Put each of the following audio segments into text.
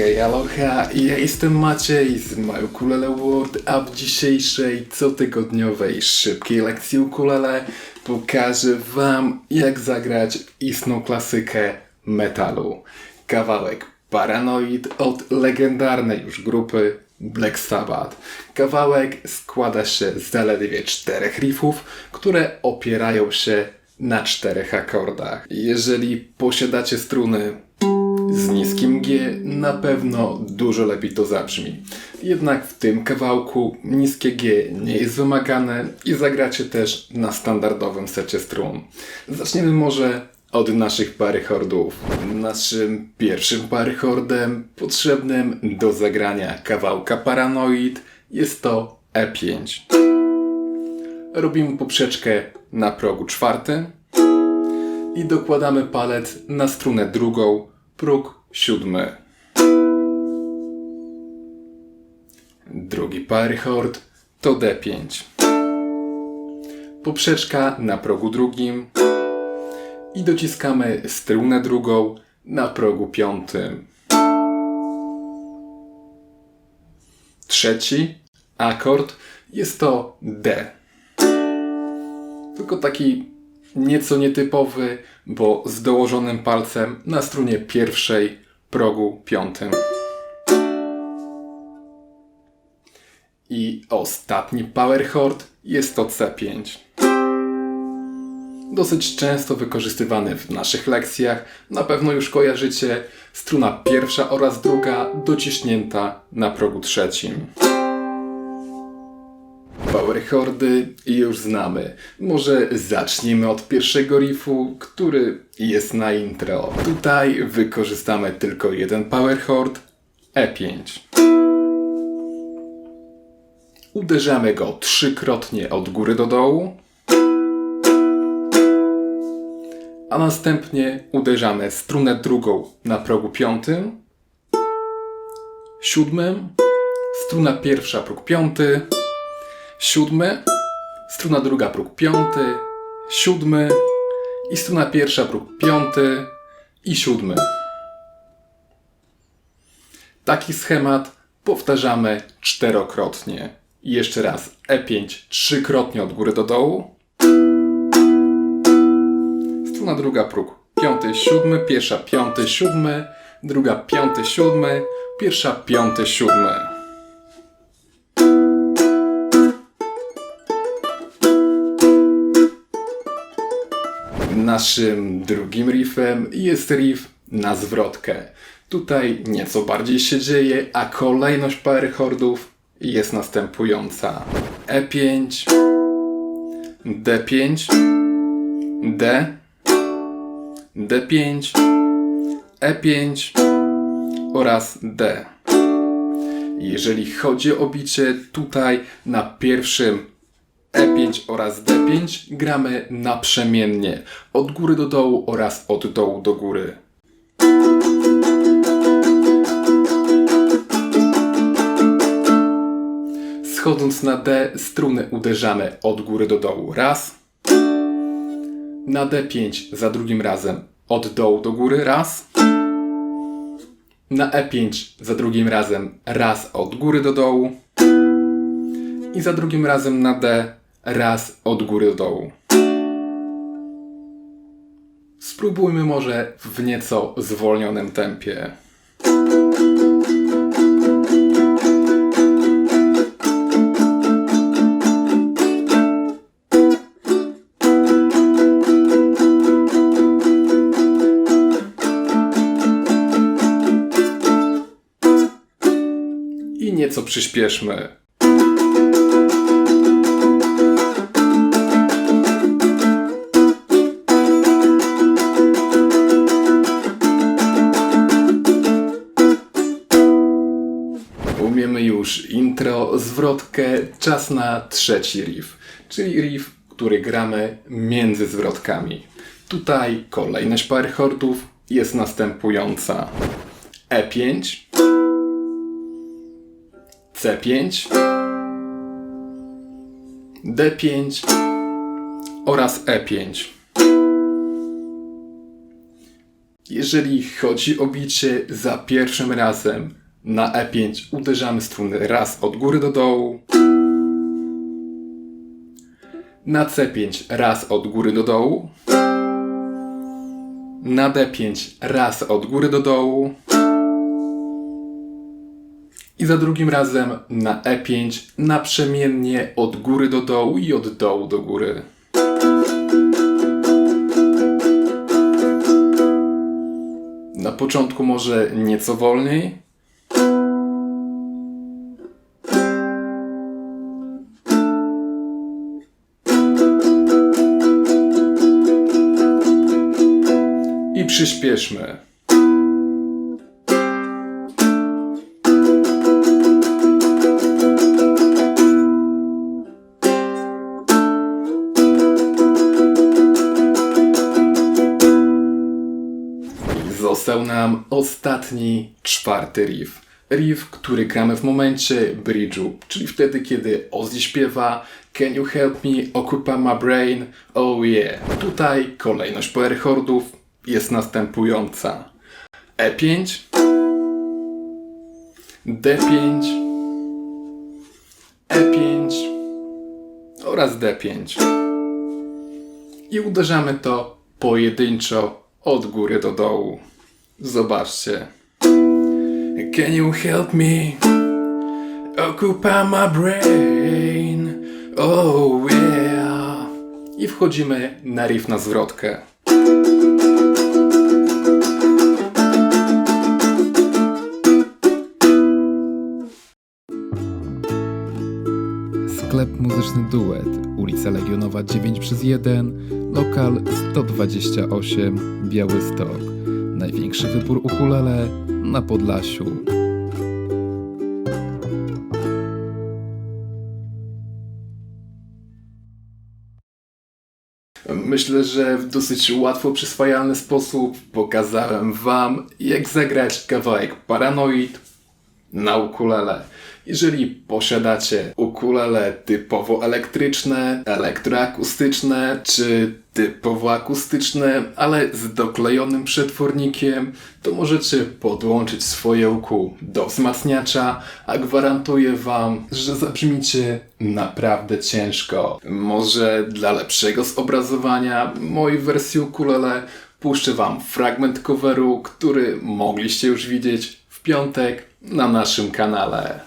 Hej, aloha, ja jestem Maciej z My Ukulele World, w dzisiejszej cotygodniowej szybkiej lekcji ukulele pokażę Wam jak zagrać istną klasykę metalu. Kawałek Paranoid od legendarnej już grupy Black Sabbath. Kawałek składa się z zaledwie czterech riffów, które opierają się na czterech akordach. Jeżeli posiadacie struny z niskim G na pewno dużo lepiej to zabrzmi. Jednak w tym kawałku niskie G nie jest wymagane i zagracie też na standardowym secie strun. Zaczniemy może od naszych parychordów. Naszym pierwszym parychordem potrzebnym do zagrania kawałka Paranoid jest to E5. Robimy poprzeczkę na progu czwartym i dokładamy palec na strunę drugą, próg siódmy. Drugi parychord to D5. Poprzeczka na progu drugim i dociskamy strunę drugą na progu piątym. Trzeci akord jest to D. Tylko taki nieco nietypowy, bo z dołożonym palcem na strunie pierwszej progu piątym. I ostatni power chord jest to C5. Dosyć często wykorzystywany w naszych lekcjach, na pewno już kojarzycie struna pierwsza oraz druga dociśnięta na progu trzecim. Power chordy już znamy. Może zacznijmy od pierwszego riffu, który jest na intro. Tutaj wykorzystamy tylko jeden power chord E5. Uderzamy go trzykrotnie od góry do dołu. A następnie uderzamy strunę drugą na progu piątym, siódmym, struna pierwsza próg piąty, siódmy, struna druga próg piąty, siódmy i struna pierwsza próg piąty i siódmy. Taki schemat powtarzamy czterokrotnie. I jeszcze raz E5 trzykrotnie od góry do dołu. Struna druga próg piąty, siódmy, pierwsza piąty, siódmy, druga piąty, siódmy, pierwsza piąty, siódmy. Naszym drugim riffem jest riff na zwrotkę. Tutaj nieco bardziej się dzieje, a kolejność pary chordów jest następująca. E5, D5, D, D5, E5 oraz D. Jeżeli chodzi o bicie, tutaj na pierwszym E5 oraz D5 gramy naprzemiennie od góry do dołu oraz od dołu do góry. Schodząc na D, struny uderzamy od góry do dołu raz. Na D5 za drugim razem od dołu do góry raz. Na E5 za drugim razem raz od góry do dołu. I za drugim razem na D raz od góry do dołu. Spróbujmy może w nieco zwolnionym tempie. I nieco przyspieszmy. Intro, zwrotkę, czas na trzeci riff, czyli riff, który gramy między zwrotkami. Tutaj kolejność pary chordów jest następująca. E5, C5, D5 oraz E5. Jeżeli chodzi o bicie za pierwszym razem, na E5 uderzamy struny raz od góry do dołu. Na C5 raz od góry do dołu. Na D5 raz od góry do dołu. I za drugim razem na E5 naprzemiennie od góry do dołu i od dołu do góry. Na początku może nieco wolniej. Przyspieszmy. Został nam ostatni, czwarty riff. Riff, który gramy w momencie bridge'u, czyli wtedy, kiedy Ozzy śpiewa Can you help me occupy my brain? Oh yeah. Tutaj kolejność power chordów jest następująca. E5 D5 E5 oraz D5 i uderzamy to pojedynczo od góry do dołu. Zobaczcie. Can you help me occupy my brain? Oh yeah. I wchodzimy na riff na zwrotkę. Sklep muzyczny Duet, ulica Legionowa 9 przez 1, lokal 128, Białystok. Największy wybór ukulele na Podlasiu. Myślę, że w dosyć łatwo przyswajalny sposób pokazałem Wam, jak zagrać kawałek Paranoid na ukulele. Jeżeli posiadacie ukulele typowo elektryczne, elektroakustyczne czy typowo akustyczne, ale z doklejonym przetwornikiem, to możecie podłączyć swoje uku do wzmacniacza, a gwarantuję Wam, że zabrzmicie naprawdę ciężko. Może dla lepszego zobrazowania mojej wersji ukulele puszczę Wam fragment coveru, który mogliście już widzieć w piątek na naszym kanale.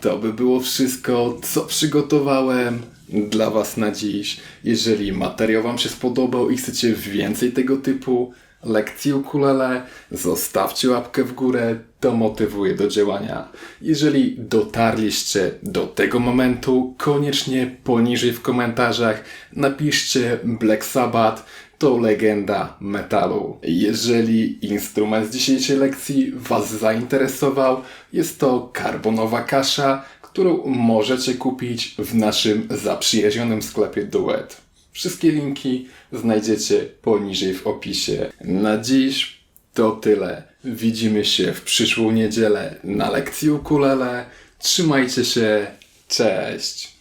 To by było wszystko, co przygotowałem dla Was na dziś. Jeżeli materiał Wam się spodobał i chcecie więcej tego typu lekcji ukulele, zostawcie łapkę w górę, to motywuje do działania. Jeżeli dotarliście do tego momentu, koniecznie poniżej w komentarzach napiszcie Black Sabbath, to legenda metalu. Jeżeli instrument z dzisiejszej lekcji Was zainteresował, jest to karbonowa kasza, którą możecie kupić w naszym zaprzyjaźnionym sklepie Duet. Wszystkie linki znajdziecie poniżej w opisie. Na dziś to tyle. Widzimy się w przyszłą niedzielę na lekcji ukulele. Trzymajcie się. Cześć!